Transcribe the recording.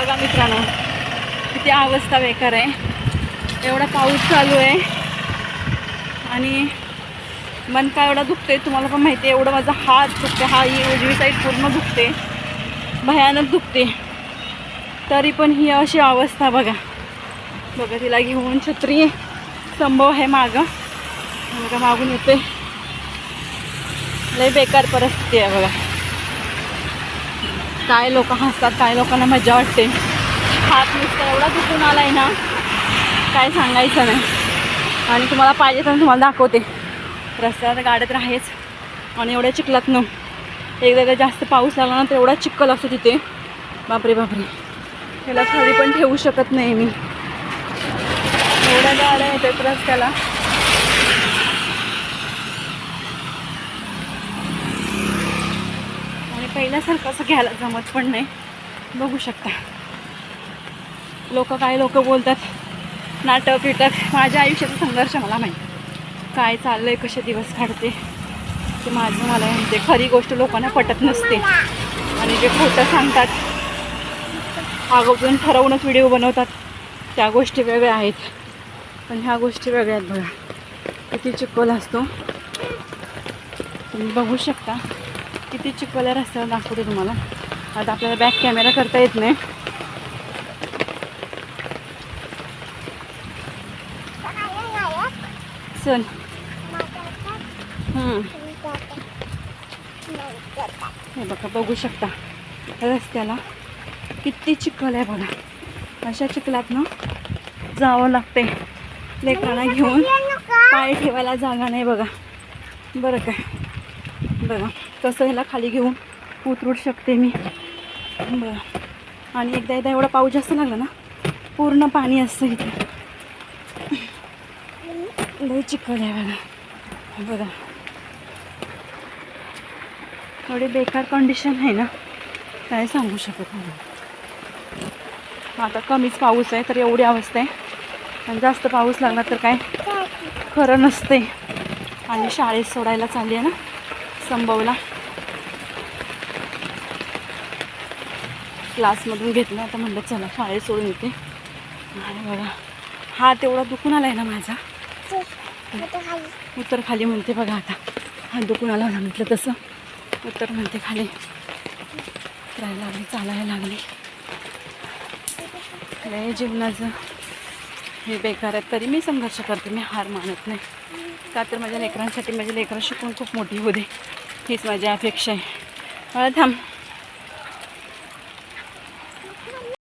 बघा मित्रांनो किती अवस्था बेकार आहे. एवढा पाऊस चालू आहे. आणि मन काय एवढा दुखते तुम्हाला पण माहिती आहे एवढं माझा हात दुखते हा ही उजवी साईड पूर्ण दुखते भयानक दुखते तरी पण ही अशी अवस्था बघा. बघा तिला घेऊन छत्री संभव आहे मागं. बघा मागून येते लय बेकार परिस्थिती आहे बघा. काय लोक हसतात काय लोकांना मजा वाटते. हात नुसतं एवढा दुखून आहे ना काय सांगायचं नाही. आणि तुम्हाला पाहिजे तर तुम्हाला दाखवते. रस्त्यात गाड्यात तर आहेच आणि एवढ्या चिखलात न एकदा का जास्त पाऊस लागला ना तर एवढा चिखल असतो तिथे. बापरे बापरे. त्याला खाली पण ठेवू शकत नाही मी. एवढ्या गाड्या येतात रस्त्याला. पहिल्यासारखं असं घ्यायला जमत पण नाही. बघू शकता. लोक काय लोक बोलतात नाटक विटक माझ्या आयुष्याचा संघर्ष मला माहीत. काय चाललं आहे कसे दिवस काढते. ते माझं मला म्हणते खरी गोष्ट लोकांना पटत नसते. आणि जे खोटं सांगतात अगोदर ठरवूनच व्हिडिओ बनवतात त्या गोष्टी वेगळ्या आहेत. पण ह्या गोष्टी वेगळ्या आहेत बघा. किती चिखल असतो. तुम्ही बघू शकता. किती चिखल आहे रस्त्यावर दाखवते तुम्हाला. आता आपल्याला बॅक कॅमेरा करता येत नाही. चल. हे बघा बघू शकता. रस्त्याला किती चिखल आहे बघा. अशा चिखलात ना जावं लागते लेकरांना घेऊन पाय ठेवायला जागा नाही बघा. बरं काय. बघा कसं ह्याला खाली घेऊन उतरू शकते मी. बरं. आणि एकदा एकदा एवढा पाऊस जास्त लागला ना पूर्ण पाणी असतं इथे. लय चिखल आहे बघा. बघा थोडी बेकार कंडिशन आहे ना काय सांगू शकत नाही. आता कमीच पाऊस आहे तर एवढी अवस्था आहे. आणि जास्त पाऊस लागला तर काय? खरं नसते आणि शाळेत सोडायला चालली आहे ना. संभवला. क्लासमधून घेतलं आता म्हणलं चला शाळेत सोडून येते. आणि बघा हा तेवढा दुखून आला आहे ना माझा. उत्तर खाली म्हणते बघा आता. हा दुखून आला होता म्हटलं तसं. उत्तर म्हणते खाली. करायला लागली चालायला लागली. जीवनाचं हे बेकार आहेत तरी मी संघर्ष करते मी हार मानत नाही. का तर माझ्या लेकरांसाठी माझी लेकरं शिकून खूप मोठी होते हीच माझी अपेक्षा आहे. मला थांब.